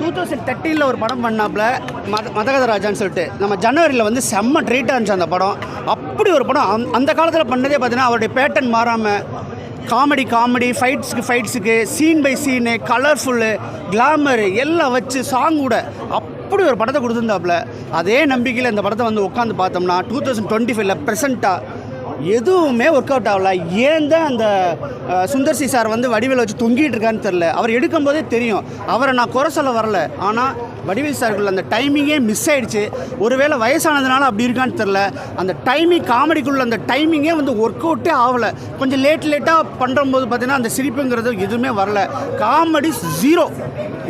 Two thousand தேர்ட்டீனில் ஒரு படம் பண்ணாப்புல மத மதகதராஜான்னு சொல்லிட்டு. நம்ம ஜனவரியில் வந்து செம்ம ட்ரீட்டாக இருந்துச்சு அந்த படம். அப்படி ஒரு படம் அந் அந்த காலத்தில் பண்ணதே பார்த்தீங்கன்னா அவருடைய பேட்டர்ன் மாறாமல் காமெடி காமெடி ஃபைட்ஸுக்கு ஃபைட்ஸுக்கு scene by scene colourful glamour எல்லாம் வச்சு சாங் கூட அப்படி ஒரு படத்தை கொடுத்துருந்தாப்புல. அதே நம்பிக்கையில் இந்த படத்தை வந்து உட்காந்து பார்த்தோம்னா டூ தௌசண்ட் டுவெண்ட்டி ஃபைவ்ல ப்ரெசண்ட்டாக எதுவுமே ஒர்க் அவுட் ஆகல. ஏன் தான் அந்த சுந்தர்சி சுந்தர் சி சார் வந்து வடிவில் வச்சு தொங்கிட்டு இருக்கான்னு தெரில அவர் எடுக்கும்போதே தெரியும். அவரை நான் குறை சொல்ல வரல. ஆனால் வடிவேல் சாருக்குள்ள அந்த டைமிங்கே மிஸ் ஆகிடுச்சு ஒருவேளை வயசானதுனால அப்படி இருக்கான்னு தெரில அந்த டைமிங் காமெடிக்குள்ள அந்த டைமிங்கே வந்து ஒர்க் அவுட்டே ஆகலை. கொஞ்சம் லேட் லேட்டாக பண்ணும்போது பார்த்தீங்கன்னா அந்த சிரிப்புங்கிறது எதுவுமே வரல. காமெடி ஜீரோ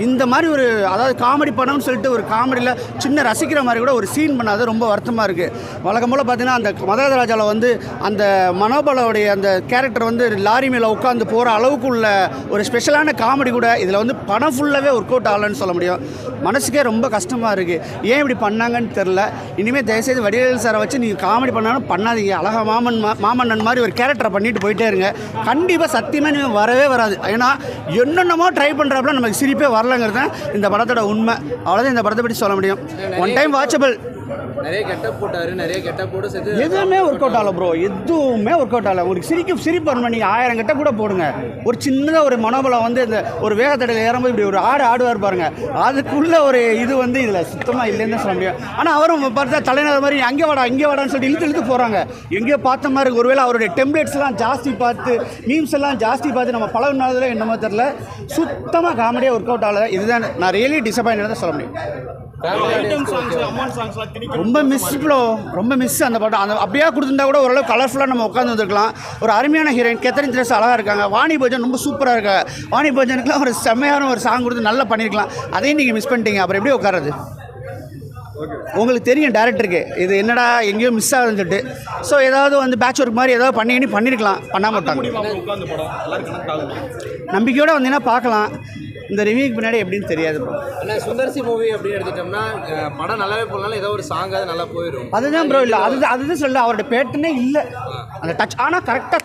இந்த மாதிரி ஒரு அதாவது காமெடி படம்னு சொல்லிட்டு ஒரு காமெடியில் சின்ன ரசிக்கிற மாதிரி கூட ஒரு சீன் பண்ணாது. ரொம்ப வருத்தமாக இருக்குது வழக்கம் போல் பார்த்தீங்கன்னா அந்த மதராஜாவில் வந்து அந்த மனோபலோடைய அந்த கேரக்டர் வந்து லாரி மேலே உட்காந்து போகிற அளவுக்கு உள்ள ஒரு ஸ்பெஷலான காமெடி கூட இதில் வந்து படம் ஃபுல்லாகவே ஒர்க் அவுட் ஆகலைன்னு சொல்ல முடியும். மனசுக்கே ரொம்ப கஷ்டமாக இருக்குது ஏன் இப்படி பண்ணாங்கன்னு தெரில இனிமேல் தயவுசெய்து வடிவேல் சாரை வச்சு நீங்கள் காமெடி பண்ணாலும் பண்ணாதீங்க. அழகா மாமன் மா- மாமன்னன் மாதிரி ஒரு கேரக்டரை பண்ணிட்டு போயிட்டே இருங்க. கண்டிப்பாக சத்தியமாக இனிமேல் வரவே வராது. ஏன்னா என்னென்னமோ ட்ரை பண்ணுறப்பல நமக்கு சிரிப்பே வரலங்கிறது தான் இந்த படத்தோட உண்மை. அவ்வளோதான் இந்த படத்தை பற்றி சொல்ல முடியும். ஒன் டைம் வாட்சபிள் நிறைய கெட்டப் போட்டாரு நிறைய கெட்டப் போட்டு சேர்த்து எதுவுமே ஒர்க் அவுட் ஆகல ப்ரோ எதுவுமே ஒர்க் அவுட் ஆகல. ஒரு சிரிக்க சிரிப்பு வரணும். நீங்கள் ஆயிரம் கிட்ட கூட போடுங்க. ஒரு சின்னதாக ஒரு மனோபலம் வந்து இந்த ஒரு வேகத்தடையில் ஏறும்போது இப்படி ஒரு ஆடு ஆடுவார் பாருங்க. அதுக்குள்ள ஒரு இது வந்து இதில் சுத்தமாக இல்லைன்னு சொல்ல முடியும். ஆனால் அவரும் பார்த்தா தலைநகர் மாதிரி அங்கே வாடா இங்கே வாடான்னு சொல்லிட்டு இழுத்து இழுத்து போகிறாங்க எங்கேயோ பார்த்த மாதிரி. ஒருவேளை அவருடைய டெம்ப்ளேட்ஸ்லாம் ஜாஸ்தி பார்த்து மீம்ஸ் எல்லாம் ஜாஸ்தி பார்த்து நம்ம பழகினதுல என்னமோ தெரில சுத்தமாக காமெடியாக ஒர்க் அவுட் ஆகல. இதுதான் நான் ரியலி டிசப்பாயின்ட் தான் சொல்ல முடியும். ரொம்ப மிஸ் ப்ரோ ரொம்ப மிஸ் அந்த படம். அந்த அப்படியே கொடுத்துருந்தா கூட ஓரளவு கலர்ஃபுல்லாக நம்ம உட்காந்து வந்திருக்கலாம். ஒரு அருமையான ஹீரோயின் கேத்தரின் திரஸ் அழகாக இருக்காங்க. வாணி போஜன் ரொம்ப சூப்பராக இருக்கா? வாணி போஜனுக்குலாம் ஒரு செம்மையான ஒரு சாங் கொடுத்து நல்லா பண்ணியிருக்கலாம் அதையும் நீங்கள் மிஸ் பண்ணிட்டீங்க. அப்புறம் எப்படி உட்காருது உங்களுக்கு தெரியும் டேரக்டருக்கு இது என்னடா எங்கேயோ மிஸ் ஆகுதுன்னு சொல்லிட்டு. ஸோ ஏதாவது வந்து பேட்ச் ஒர்க் மாதிரி ஏதாவது பண்ணி பண்ணியிருக்கலாம் பண்ணாம விட்டாங்க. நம்பிக்கையோடு வந்தீங்கன்னா பார்க்கலாம். இந்த ரிவ்யூக்கு பின்னாடி எப்படின்னு தெரியாது ப்ரோ ஆனா சுந்தர்சி மூவி அப்படின்னு எடுத்துட்டோம்னா படம் நல்லாவே போனாலும் ஏதோ ஒரு சாங் அது நல்லா போயிடும் அதுதான் ப்ரோ இல்லை அது அதுதான் சொல்ல அவரோட பேட்டனே இல்லை. அந்த டச் ஆனால் கரெக்டாக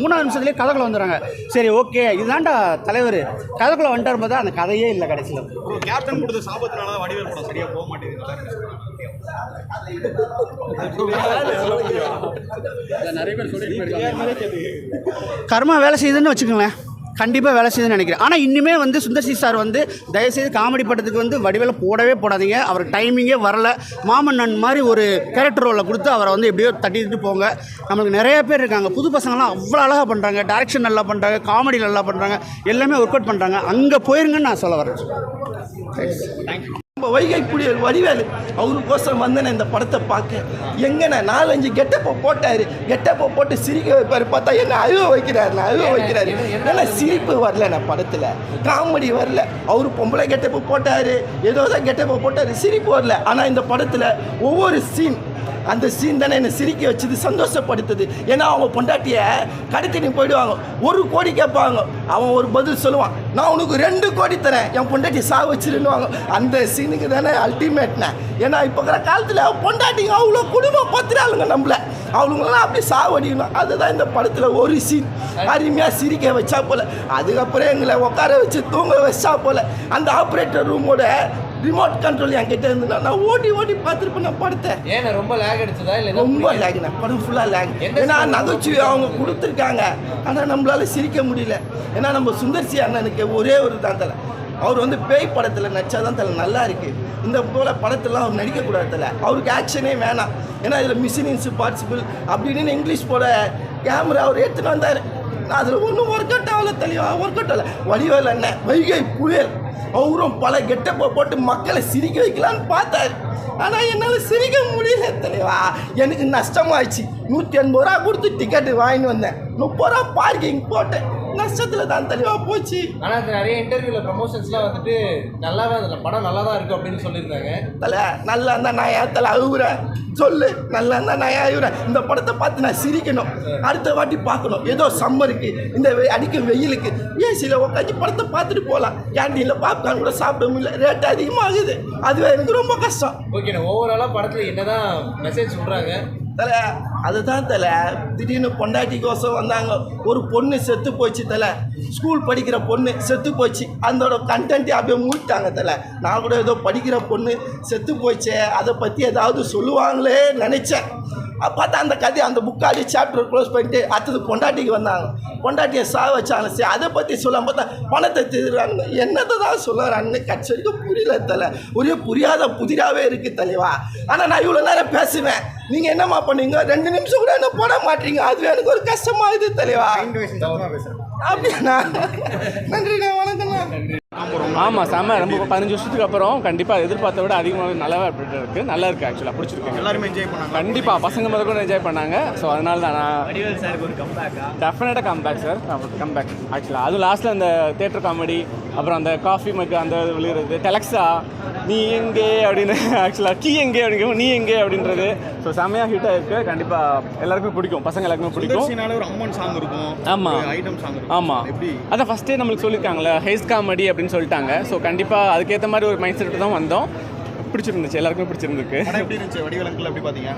மூணாவது நிமிஷத்துலேயே கதைக்குள்ள வந்துடுறாங்க. சரி ஓகே இதுதான்டா தலைவர். கதைக்குள்ள வந்துட்டு போது அந்த கதையே இல்லை கடைசியில். கேப்டன் கொடுத்த சாபத்தினால தான் வடிவேல் படம் சரியா போக மாட்டேங்குது. நிறைய பேர் சொல்லிட்டு கர்மா வேலை செய்யுதுன்னு வச்சுக்கோங்களேன். கண்டிப்பாக வேலை செய்யுதுன்னு நினைக்கிறேன். ஆனால் இன்னுமே வந்து சுந்தர்சி சார் வந்து தயவுசெய்து காமெடி படத்துக்கு வந்து வடிவேல போடவே போடாதீங்க. அவர் டைமிங்கே வரல. மாமன்னன் மாதிரி ஒரு கேரக்டர் ரோலில் கொடுத்து அவரை வந்து எப்படியோ தட்டிட்டு போங்க. நம்மளுக்கு நிறைய பேர் இருக்காங்க. புது பசங்களாம் அவ்வளோ அழகாக பண்ணுறாங்க டேரக்ஷன் நல்லா பண்ணுறாங்க காமெடி நல்லா பண்ணுறாங்க எல்லாமே ஒர்க் அவுட் பண்ணுறாங்க அங்கே போயிருங்கன்னு நான் சொல்ல வரேன். நம்ம வைகை புலியல் வடிவேலு அவருக்கோசரம் வந்தேன் இந்த படத்தை பார்க்க. எங்கண்ணே நாலஞ்சு கெட்டப்போ போட்டாரு. கெட்டப்போ போட்டு சிரிக்க வைப்பாரு பார்த்தா என்ன அழுவ வைக்கிறாரு அழுவ வைக்கிறாரு. ஏன்னா சிரிப்பு வரல நான் படத்தில். காமெடி வரல. அவரு பொம்பளை கெட்டப்போ போட்டாரு. ஏதோ தான் கெட்டப்போ போட்டாரு. சிரிப்பு வரல. ஆனால் இந்த படத்தில் ஒவ்வொரு சீன் அந்த சீன் தானே என்னை சிரிக்க வச்சது சந்தோஷப்படுத்துது. ஏன்னா அவங்க பொண்டாட்டிய கடத்திட்டு போயிடுவாங்க. ஒரு கோடி கேட்பாங்க. அவன் ஒரு பதில் சொல்லுவான். நான் உனக்கு ரெண்டு கோடி தரேன். என் பொண்டாட்டி சா வச்சிருன்னுவாங்க. அந்த சீனுக்கு தானே அல்டிமேட்னே ஏன்னா இப்போ இருக்கிற காலத்தில் பொண்டாட்டிங்க அவ்வளோ குடும்பம் பத்துறாளுங்க நம்மளை. அவளுங்களாம் அப்படி சாவடிக்கணும் அதுதான் இந்த படத்தில் ஒரு சீன் அருமையாக சிரிக்க வச்சா போல. அதுக்கப்புறம் எங்களை உட்கார வச்சு தூங்க வச்சா போல. அந்த ஆப்ரேட்டர் ரூமோட ரிமோட் கண்ட்ரோல் என்கிட்ட இருந்துன்னா நான் ஓட்டி ஓட்டி பார்த்துருப்பேன் நான் படத்தை ஏன்னா ரொம்ப லேக் அடிச்சதா இல்ல ரொம்ப புரியல? லேக்ண்ணே படம் ஃபுல்லாக லேக் ஏன்னா நகைச்சுவை அவங்க கொடுத்துருக்காங்க. ஆனால் நம்மளால சிரிக்க முடியல. ஏன்னா நம்ம சுந்தர்சி அண்ணனுக்கு ஒரே ஒரு தான் தலை. அவர் வந்து பேய் படத்தில் நடிச்சா தான் தலை நல்லா இருக்கு. இந்த போல படத்தெல்லாம் அவர் நடிக்கக்கூடாது தலை. அவருக்கு ஆக்ஷனே வேணாம். ஏன்னா இதில் மிஷின் இன்சிபாசிபிள் அப்படின்னு இங்கிலீஷ் போட கேமரா அவர் எடுத்துன்னு வந்தார். அதில் ஒன்றும் ஒர்க் அவுட் ஆகல தெளிவாக ஒர்க் அவுட் ஆகல. வடிவேல் அண்ணன் வைகை புயல். அவரும் பல கெட்டப்போ போட்டு மக்களை சிரிக்க வைக்கலான்னு பார்த்தாரு. ஆனால் என்னால் சிரிக்க முடியல தெளிவா எனக்கு நஷ்டமாயிடுச்சு. நூற்றி எண்பது ரூபா கொடுத்து டிக்கெட்டு வாங்கிட்டு வந்தேன். முப்பது ரூபா பார்க்கிங் போட்டேன். நஷ்டத்தில் தான் தெளிவா போச்சு. ஆனா அது நிறைய இன்டர்வியூல ப்ரமோஷன்ஸ்லாம் வந்துட்டு நல்லாவே அந்த படம் நல்லா தான் இருக்கு அப்படின்னு சொல்லியிருந்தாங்க. தலை நல்லா இருந்தா நான் ஏன் தலை அழுகுறேன் சொல்லு நல்லா இருந்தா நான் அழுகுறேன் இந்த படத்தை பார்த்து நான் சிரிக்கணும். அடுத்த வாட்டி பார்க்கணும். ஏதோ சம்மருக்கு இந்த வெ- அடிக்கும் வெயிலுக்கு. ஏசியில் உட்காந்து படத்தை பார்த்துட்டு போகலாம் கேண்டீனில் பாப்கார்ன் கூட சாப்பிட முடியல ரேட் அதிகமாகுது. அதுவே எனக்கு ரொம்ப கஷ்டம். ஓகே ஓவராலா படத்துல என்னதான் மெசேஜ் சொல்றாங்க தலை அதுதான் தலை. திடீர்னு பொண்டாட்டிக்கோசம் வந்தாங்க. ஒரு பொண்ணு செத்து போச்சு தலை. ஸ்கூல் படிக்கிற பொண்ணு செத்து போச்சு. அதோட கண்டென்ட்டே அப்படியே மூட்டாங்க தலை. நான் கூட ஏதோ படிக்கிற பொண்ணு செத்து போச்சே அதை பற்றி ஏதாவது சொல்லுவாங்களே நினச்சேன். பார்த்தா அந்த கதை அந்த புக்காடி சாப்டர் க்ளோஸ் பண்ணிட்டு அடுத்தது பொண்டாட்டிக்கு வந்தாங்க. பொண்டாட்டியை சா வச்சாங்க. சரி அதை பற்றி சொல்ல பார்த்தா பணத்தை திருறாங்க. என்னத்தை தான் சொல்லுறான்னு கட்சி வரைக்கும் புரியல தலை. ஒரே புரியாத புதிராகவே இருக்குது தலைவா. ஆனால் நான் இவ்வளோ நேரம் பேசுவேன். நீங்கள் என்னம்மா பண்ணீங்க? ரெண்டு நிமிஷம் கூட என்ன போட மாட்டீங்க? அது எனக்கு ஒரு கஷ்டமா இது தலைவா அப்படியாண்ணா நன்றிண்ணா வணக்கம்ண்ணா ஆமாம் செம்ம ரொம்ப பதினஞ்சு வருஷத்துக்கு அப்புறம் கண்டிப்பாக எதிர்பார்த்த விட அதிகமாக நல்லாவே இருக்கு. நல்லா இருக்கு ஆக்சுவலாக பிடிச்சிருக்கு எல்லாருமே என்ஜாய் பண்ணாங்க. கண்டிப்பாக பசங்க முதல் கூட என்ஜாய் பண்ணாங்க. ஸோ அதனால தான் நான் டெஃபினட்டாக கம்பேக் சார் கம்பேக் ஆக்சுவலாக அதுவும் லாஸ்ட்டில் அந்த தேட்டர் காமெடி அப்புறம் அந்த காஃபி மக்கு அந்த விழுகிறது டெலக்ஸா நீ எங்கே அப்படின்னு ஆக்சுவலாக கீ எங்கே? அப்படிங்கும் நீ எங்கே? அப்படின்றது. ஸோ செம்மையாக ஹிட் ஆயிருக்கு. கண்டிப்பாக எல்லாருக்கும் பிடிக்கும். பசங்க எல்லாருக்குமே பிடிக்கும். ஒரு அம்மன் சாங் இருக்கும். ஆமா. ஐட்டம் சாங் இருக்கும். ஆமாம் எப்படி? அதான் ஃபஸ்ட்டே நம்மளுக்கு சொல்லியிருக்காங்களே ஹேஸ் காமெடி அப்படின்னு சொல்லிட்டாங்க. ஸோ கண்டிப்பாக அதுக்கேற்ற மாதிரி ஒரு மைண்ட் செட்டு தான் வந்தோம். பிடிச்சிருந்துச்சு. எல்லாருக்குமே பிடிச்சிருந்துருக்கு. எப்படி இருந்துச்சு? வடிவேலங்கள் எப்படி பார்த்தீங்க?